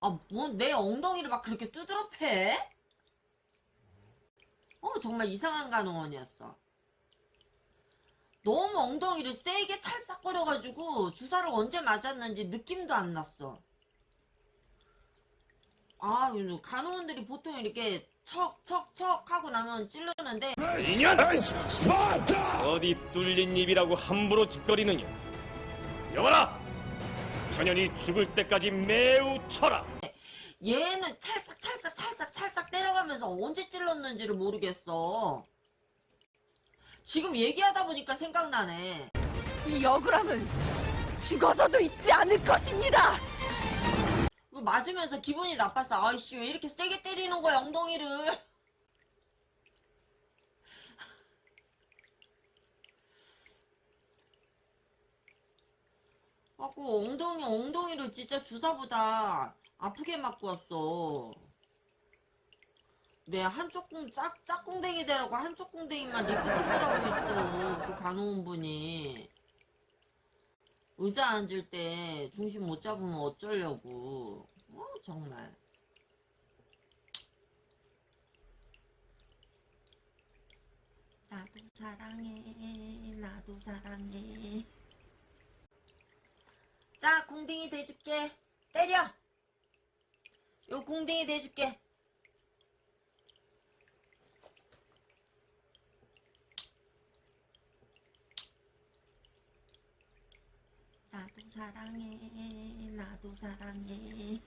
아, 뭐, 내 엉덩이를 막 그렇게 두드러 패? 어, 정말 이상한 간호원이었어. 너무 엉덩이를 세게 찰싹거려가지고 주사를 언제 맞았는지 느낌도 안 났어. 아, 간호원들이 보통 이렇게 척, 척, 척 하고 나면 찌르는데, 인연! 스파르타! 어디 뚫린 입이라고 함부로 짓거리느냐? 여봐라! 전현이 죽을 때까지 매우 쳐라! 얘는 찰싹, 찰싹, 찰싹, 찰싹 때려가면서 언제 찔렀는지를 모르겠어. 지금 얘기하다 보니까 생각나네. 이 억울함은 죽어서도 잊지 않을 것입니다. 그 맞으면서 기분이 나빴어. 아이씨, 왜 이렇게 세게 때리는 거야, 엉덩이를. 아고 엉덩이, 엉덩이를 진짜 주사보다 아프게 맞고 왔어. 내 한쪽 궁, 짝, 짝꿍댕이 되라고 한쪽 꿍댕이만 리프팅을 하고 있어. 그 간호원 분이. 의자 앉을 때 중심 못 잡으면 어쩌려고. 어, 정말. 나도 사랑해, 나도 사랑해. 자, 궁딩이 대줄게. 때려! 요 궁딩이 대줄게. 나도 사랑해, 나도 사랑해.